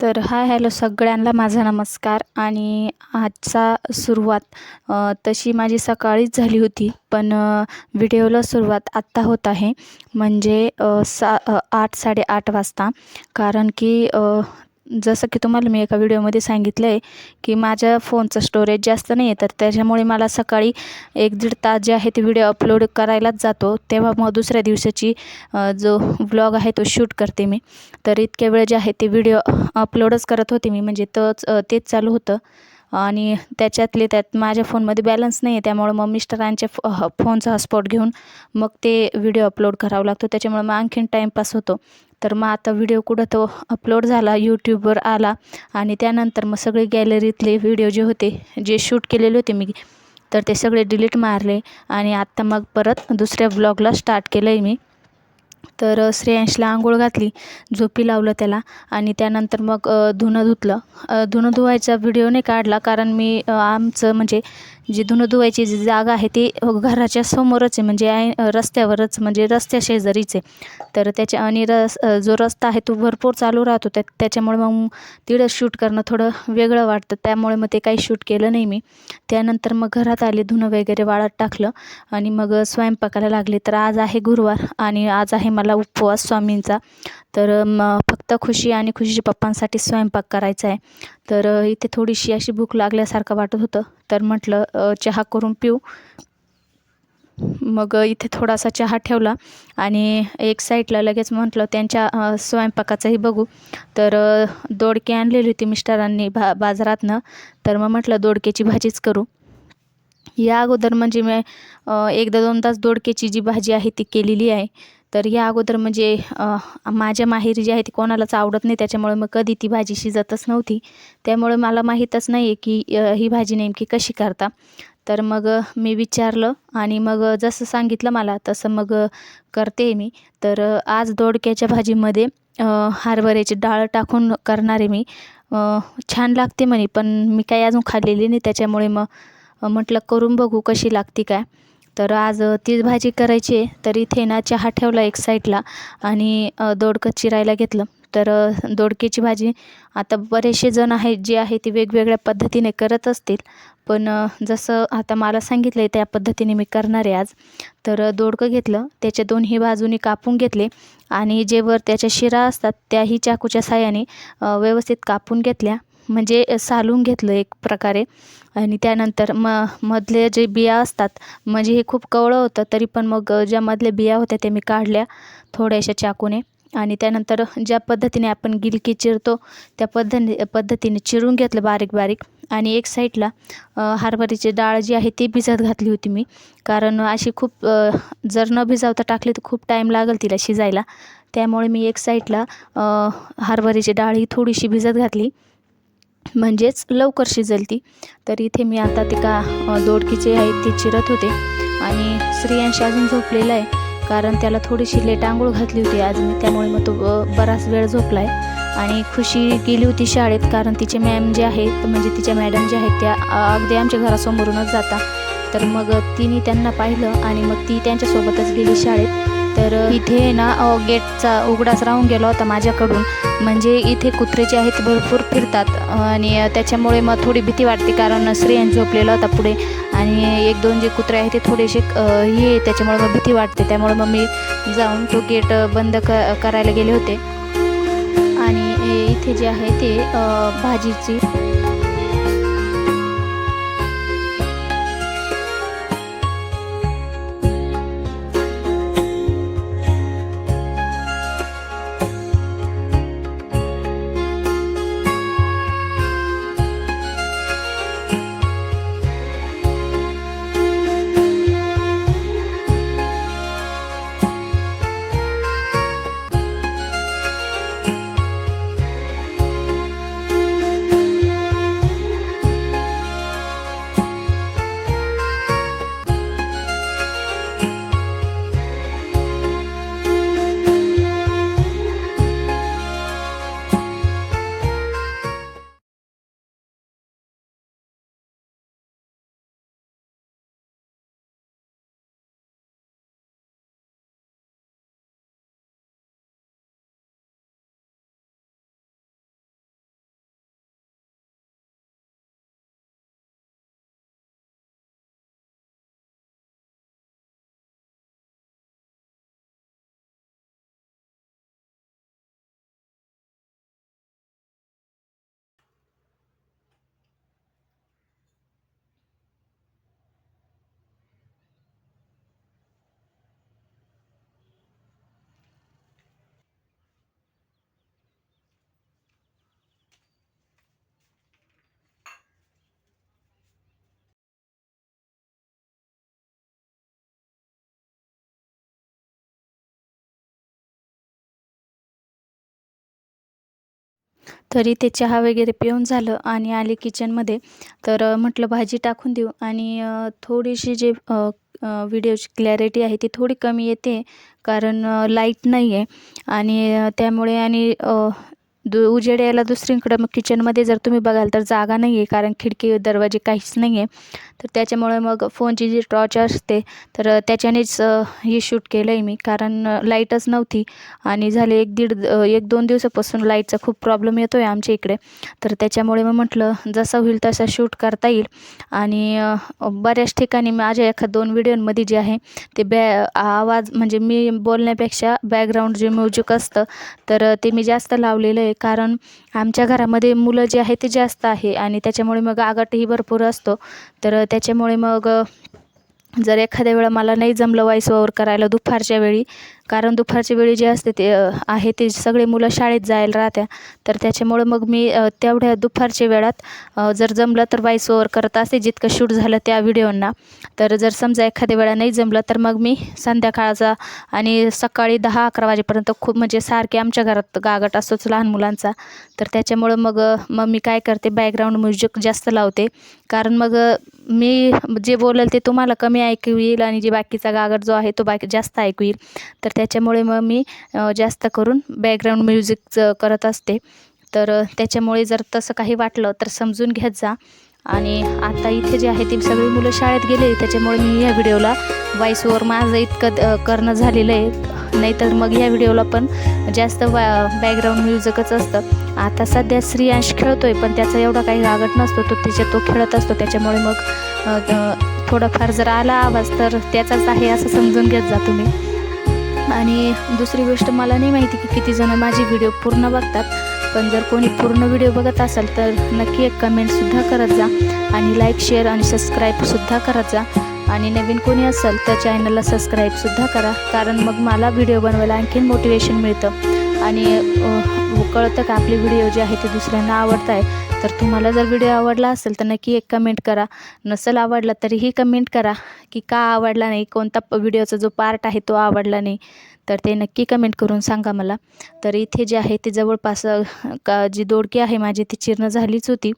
तर hi hello सगळ्यांना माझा नमस्कार. आणि आजचा सुरुवात तशी माझी सकाळीच झाली होती पण व्हिडिओला सुरुवात आत्ता होत आहे. म्हणजे सा आठ साडेआठ वाजता. कारण की जसं की तुम्हाला मी एका व्हिडिओमध्ये सांगितलं आहे की माझ्या फोनचं स्टोरेज जास्त नाही आहे तर त्याच्यामुळे मला सकाळी एक दीड तास जे आहे ते व्हिडिओ अपलोड करायलाच जातो. तेव्हा मग दुसऱ्या दिवसाची जो व्लॉग आहे तो शूट करते मी. तर इतक्या वेळ जे आहे ते व्हिडिओ अपलोडच करत होते मी म्हणजे तच तेच चालू होतं. आणि त्याच्यातले त्यात माझ्या फोनमध्ये बॅलन्स नाही आहे त्यामुळं मग मिस्टरांच्या फो ह फोनचा हॉटस्पॉट घेऊन मग ते व्हिडिओ अपलोड करावा लागतो. त्याच्यामुळे मग आणखीन टाईमपास होतो. तर मग आता व्हिडिओ कुठं तो अपलोड झाला यूट्यूबवर आला आणि त्यानंतर मग सगळे गॅलरीतले व्हिडिओ जे होते जे शूट केलेले होते मी तर ते सगळे डिलीट मारले आणि आत्ता मग परत दुसऱ्या ब्लॉगला स्टार्ट केलं आहे मी. तर श्रेयांशला आंघोळ घातली झोपी लावलं त्याला आणि त्यानंतर मग धुणं धुतलं. धुणं धुवायचा व्हिडिओ नाही काढला कारण मी आमचं म्हणजे जी धुणं धुवायची जी जागा आहे ती घराच्या समोरच आहे म्हणजे आय रस्त्यावरच म्हणजे रस्त्या शेजारीच आहे. तर त्याच्या आणि रस जो रस्ता आहे तो भरपूर चालू राहतो. त्या त्याच्यामुळे मग तिकडं शूट करणं थोडं वेगळं वाटतं. त्यामुळे मग ते काही शूट केलं नाही मी. त्यानंतर मग घरात आले धुणं वगैरे वाळत टाकलं आणि मग स्वयंपाकाला लागले. तर आज आहे गुरुवार आणि आज आहे मला उपवास स्वामींचा. तर मग फक्त खुशी आणि खुशीच्या पप्पांसाठी स्वयंपाक करायचा आहे. तर इथे थोडीशी अशी भूक लागल्यासारखं वाटत होतं. तर म्हटलं चहा करून पिऊ. मग इथे थोडासा चहा ठेवला आणि एक साईडला लगेच म्हटलं त्यांच्या स्वयंपाकाचंही बघू. तर दोडके आणलेली होती मिस्टरांनी भा बाजारातनं. तर मग म्हटलं दोडक्याची भाजीच करू. या अगोदर म्हणजे मी एकदा दोन तास दोडक्याची जी भाजी आहे ती केलेली आहे. तर या अगोदर म्हणजे माझ्या माहेरी जी आहे ती कोणालाच आवडत नाही त्याच्यामुळे मग कधी ती भाजी शिजतच नव्हती. त्यामुळे मला माहीतच नाही आहे की ही भाजी नेमकी कशी करता. तर मग मी विचारलं आणि मग जसं सांगितलं मला तसं मग करते मी. तर आज दोडक्याच्या भाजीमध्ये हरभऱ्याची डाळ टाकून करणार आहे मी. छान लागते म्हणे पण मी काही अजून खाल्लेली नाही त्याच्यामुळे मग म्हटलं करून बघू कशी लागते काय. तर आज तीच भाजी करायची आहे. तर इथे ना चहा ठेवला एक साईडला आणि दोडकं चिरायला घेतलं. तर दोडकीची भाजी आता बरेचसे जण आहेत जे आहे ती वेगवेगळ्या पद्धतीने करत असतील. पण जसं आता मला सांगितलं आहे त्या पद्धतीने मी करणार आहे आज. तर दोडकं घेतलं. त्याच्या दोन्ही बाजूनी कापून घेतले आणि जे वर त्याच्या शिरा असतात त्याही चाकूच्या साह्याने व्यवस्थित कापून घेतल्या. म्हणजे सालून घेतलं एक प्रकारे. आणि त्यानंतर म मधले जे बिया असतात म्हणजे हे खूप कवळं होतं तरी पण मग ज्या मधल्या बिया होत्या ते मी काढल्या थोड्याशा चाकूने. आणि त्यानंतर ज्या पद्धतीने आपण गिलकी चिरतो त्या पद्धती पद्धतीने चिरून घेतलं बारीक बारीक. आणि एक साईडला हरभऱ्याची डाळ जी आहे ती भिजत घातली होती मी. कारण अशी खूप जर न भिजवता टाकली तर खूप टाईम लागेल तिला शिजायला. त्यामुळे मी एक साईडला हरभऱ्याची डाळ ही थोडीशी भिजत घातली. म्हणजेच लवकर शिजेल ती तर इथे मी आता ते का दोडकीचे आहे ते चिरत होते. आणि स्त्रियांशी अजून झोपलेला आहे कारण त्याला थोडीशी लेट आंघोळ घातली होती. आज मी त्यामुळे मग तो बराच वेळ झोपला आहे आणि खुशी गेली होती शाळेत कारण तिचे मॅम जे आहेत म्हणजे तिच्या मॅडम ज्या आहेत त्या अगदी आमच्या घरासमोरूनच जाता तर मग तिने त्यांना पाहिलं आणि मग ती त्यांच्यासोबतच गेली शाळेत. तर इथे ना गेटचा उघडाच राहून गेला होता माझ्याकडून. म्हणजे इथे कुत्रे जे आहेत भरपूर फिरतात. आणि त्याच्यामुळे मग थोडी भीती वाटते कारण स्त्रियांत झोपलेला होता पुढे. आणि एक दोन जे कुत्रे आहेत ते थोडेसे हे त्याच्यामुळे मग भीती वाटते. त्यामुळे मग मी जाऊन तो गेट बंद क करायला गेले होते. आणि इथे जे आहे ते भाजीची तरी ते चहा वगैरे पिऊन झालं आणि आले किचनमध्ये तर म्हटलं भाजी टाकून देऊ आणि थोडीशी जे व्हिडिओची क्लॅरिटी आहे ती थोडी कमी येते कारण लाइट नाही आहे आणि त्यामुळे आणि दु उजेड यायला दुसरीकडं मग किचनमध्ये जर तुम्ही बघाल तर जागा नाही आहे कारण खिडकी दरवाजे काहीच नाही आहे तर त्याच्यामुळे मग फोनची जी टॉर्च असते तर त्याच्यानेच हे शूट केलं आहे मी. कारण लाईटच नव्हती आणि झाले एक दीड एक दोन दिवसापासून लाईटचा खूप प्रॉब्लेम येतो आहे आमच्या इकडे. तर त्याच्यामुळे मग म्हटलं जसं होईल तसं शूट करता येईल. आणि बऱ्याच ठिकाणी माझ्या एखाद दोन व्हिडिओमध्ये जे आहे ते बॅ आवाज म्हणजे मी बोलण्यापेक्षा बॅकग्राऊंड जे म्युझिक असतं तर ते मी जास्त लावलेलं आहे. कारण आमच्या घरामध्ये मुलं जे आहे ते जास्त आहे आणि त्याच्यामुळे मग आगाटही भरपूर असतो. तर त्याच्यामुळे मग जर एखाद्या वेळा मला नाही जमलं वॉईस ओवर करायला दुपारच्या वेळी कारण दुपारच्या वेळी जे असते ते आहे ते सगळे मुलं शाळेत जायला राहत्या. तर त्याच्यामुळं मग मी तेवढ्या दुपारच्या वेळात जर जमलं तर वॉईस ओवर करत असते जितकं शूट झालं त्या व्हिडिओंना तर जर समजा एखाद्या वेळा नाही जमलं तर मग मी संध्याकाळचा आणि सकाळी दहा अकरा वाजेपर्यंत खूप म्हणजे सारखे आमच्या घरात गागट असतोच लहान मुलांचा. तर त्याच्यामुळं मग मग मी काय करते बॅकग्राऊंड म्युझिक जास्त लावते. कारण मग मी जे बोलेल ते तुम्हाला कमी ऐकू येईल आणि जे बाकीचा गागट जो आहे तो बाकी जास्त ऐकू येईल. तर त्याच्यामुळे मग मी जास्त करून बॅकग्राऊंड म्युझिकचं करत असते. तर त्याच्यामुळे जर तसं काही वाटलं तर समजून घेत जा. आणि आता इथे जे आहे ती सगळी मुलं शाळेत गेले त्याच्यामुळे मी या व्हिडिओला व्हॉईस ओवर माझं इतकं करणं झालेलं आहे. नाहीतर मग या व्हिडिओला पण जास्त वा बॅकग्राऊंड म्युझिकच असतं. आता सध्या श्रीयांश आहे पण त्याचा एवढा काही रागट नसतो. तो तिच्या तो खेळत असतो. त्याच्यामुळे मग थोडाफार जर आला आवाज तर त्याचाच आहे असं समजून घेत जा तुम्ही. आणि दुसरी गोष्ट मला नाही माहिती की किती जण माझी व्हिडिओ पूर्ण बघतात पण जर कोणी पूर्ण व्हिडिओ बघत असाल तर नक्की एक कमेंटसुद्धा करत जा आणि लाईक शेअर आणि सबस्क्राईबसुद्धा करत जा. आणि नवीन कोणी असेल तर चॅनलला सबस्क्राईबसुद्धा करा कारण मग मला व्हिडिओ बनवायला आणखीन मोटिवेशन मिळतं. आणि कळतं का आपली व्हिडिओ जे आहे ते दुसऱ्यांना आवडत आहे तर तुम्हाला जर व्हिडिओ आवडला असेल तर नक्की एक कमेंट करा. नसेल आवडला तरीही कमेंट करा की का आवडला नाही कोणता व्हिडिओचा जो पार्ट आहे तो आवडला नाही तर ते नक्की कमेंट करून सांगा मला. तर इथे जे आहे ते जवळपास का जी दोडकी आहे माझी ती चिरणं झालीच होती.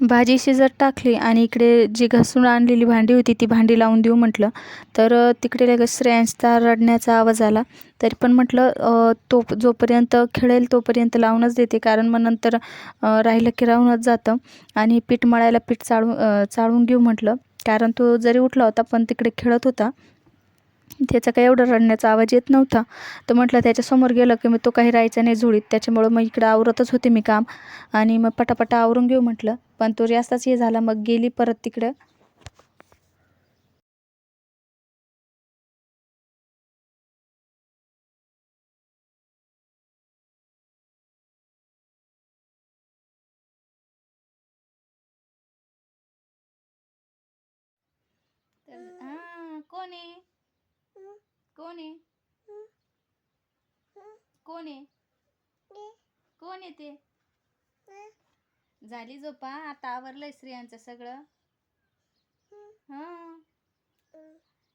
भाजी शिजत टाकली आणि इकडे जी घासून आणलेली भांडी होती ती भांडी लावून देऊ म्हटलं. तर तिकडे लगेच श्रेयांशचा रडण्याचा आवाज आला. तरी पण म्हटलं तो जोपर्यंत खेळेल तोपर्यंत लावूनच देते. कारण मग नंतर राहिलं की राहूनच जातं. आणि पीठ मळायला पीठ चाळून चाळून घेऊ म्हटलं. कारण तो जरी उठला होता पण तिकडे खेळत होता. त्याचा काही एवढा रडण्याचा आवाज येत नव्हता. तर म्हटलं त्याच्यासमोर गेलं की मग तो काही राहायचा नाही जुळीत त्याच्यामुळं मग इकडं आवरतच होते मी काम. आणि मग पटापटा आवरून घेऊ म्हटलं. पण तो जास्तच हे झाला. मग गेली परत तिकडं. कोणी कोण आहे? कोण आहे? कोण आहे? कोण आहे ते? झाली झोपा. आता आवरलंय स्त्रियांचं सगळं. हां.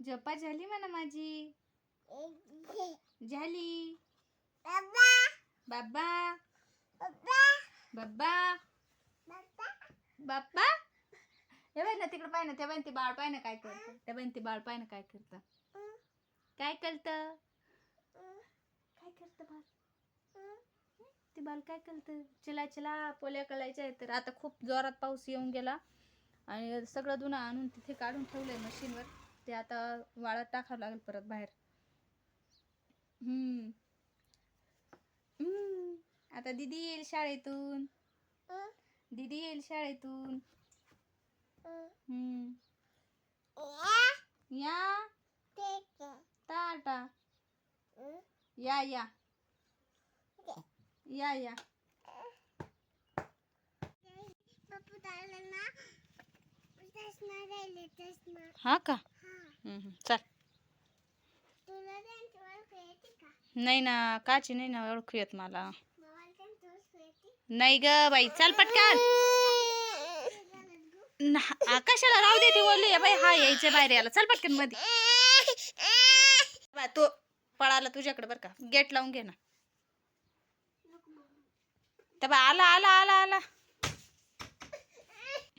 झोपा झाली म्हणा माझी. झाली. बाबा. बाबा. बाप्पा हे बाई ना तिकडे पाय ना त्या बाई ते बाळ पाय ना काय करतं? त्या बाई ते बाळ पाय ना काय करतं? काय करतं? काय करतं बाळ? ते बाल काय करतं? चला चला पोल्या कलायच्या आहेत. तर आता खूप जोरात पाऊस येऊन गेला. आणि सगळं धुणं आणून तिथे काढून ठेवलंय मशीनवर. ते आता वाळत टाकावं लागेल परत बाहेर. हम्म. हम्म. आता दीदी येईल शाळेतून. दीदी येईल शाळेतून. हम्म. या. टाटा. या या. या या. हा का. चल. नाही ना काची नाही ना ओळखू येत मला. नाही ग बाई चल पटकन. ना- आ, कशाला राहू दे ती बोलली बाई हा यायचं बाहेर याला चल पटकनमध्ये बा, तो पळाला तुझ्याकडे बरं का. गेट लावून घे ना. तर बा आला आला आला आला.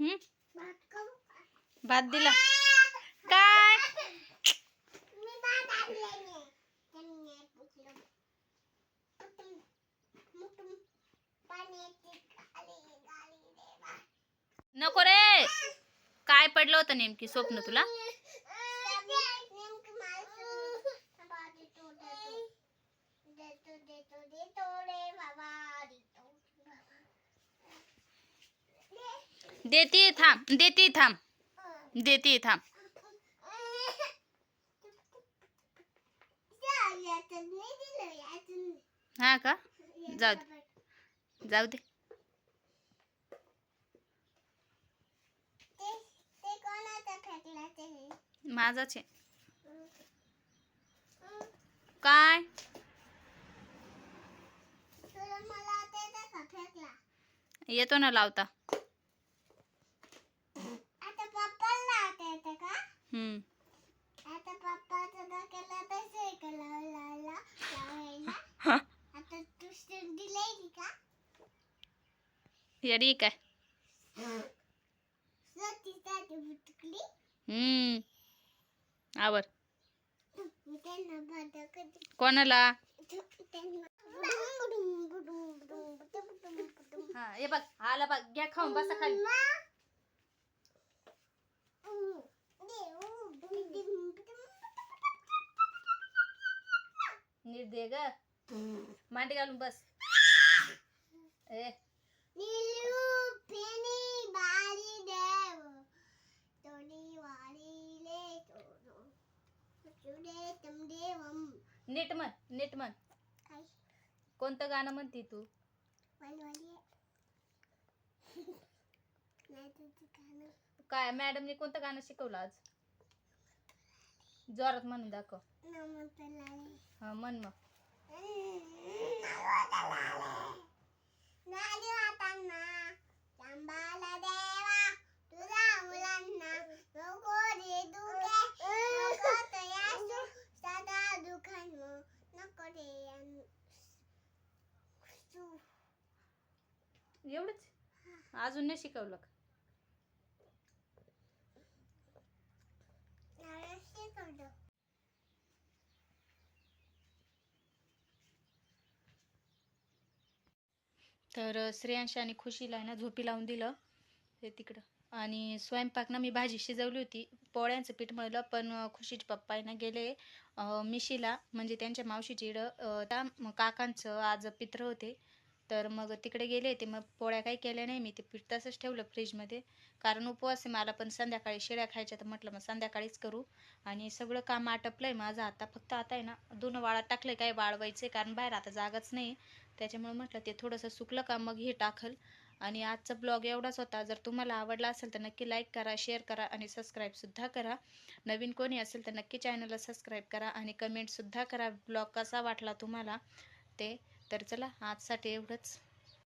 हम्म? भात दिला. काय? नको रे. काय पडलं होतं नेमकी स्वप्न तुला? देती थांब. देती थांब. देती थांब. हा का? जाऊ दे. जाऊ दे. माझाच आहे. काय? येतो ना लावता आता पप्पाला आता येतं का हम्म आता पप्पाचं डोक्याला तसं केलं लावला लावायला आता तू स्टेप दिलंय का येडी काय हम्म आवर कोणाला हा हे बघ आला बघ घ्या खाऊन बसा खाली नीट दे ग मांडी घालून बस ए नीट म्हण नीट म्हण. कोणतं गाणं म्हणती तू? काय मॅडमने कोणतं गाणं शिकवलं आज? जोरात म्हणून दाखव. हा म्हण मग. देवा तुझ्या मुलांना नको रे दुखे नको तयासू सदा दुखन नको रे अन- सू. एवढंच? अजून नाही शिकवलं का? तर अ, श्रेयांश आणि खुशीला ना झोपी लावून दिलं. ते तिकडं. आणि स्वयंपाक ना मी भाजी शिजवली होती. पोळ्यांचं पीठ मळलं पण खुशीचे पप्पा आहे ना गेले मिशीला म्हणजे त्यांच्या मावशीची इडं त्या काकांचं आज पित्र होते. तर मग तिकडे गेले ते मग पोळ्या काही केल्या नाही मी ते पीठ तसंच ठेवलं फ्रीजमध्ये. कारण उपवास आहे मला पण संध्याकाळी शेळ्या खायच्या तर म्हटलं मग संध्याकाळीच करू. आणि सगळं काम आटपलंय माझं आता फक्त आता आहे ना दोन वाळत टाकलंय काय वाळवायचे कारण बाहेर आता जागाच नाही. त्याच्यामुळे म्हटलं ते थोडंसं सुकलं का मग हे टाकल. आणि आजचा ब्लॉग एवढाच होता. जर तुम्हाला आवडला असेल तर नक्की लाईक करा शेअर करा आणि सबस्क्राईबसुद्धा करा. नवीन कोणी असेल तर नक्की चॅनलला सबस्क्राईब करा आणि कमेंटसुद्धा करा. ब्लॉग कसा वाटला तुम्हाला ते? तर चला आजसाठी एवढंच.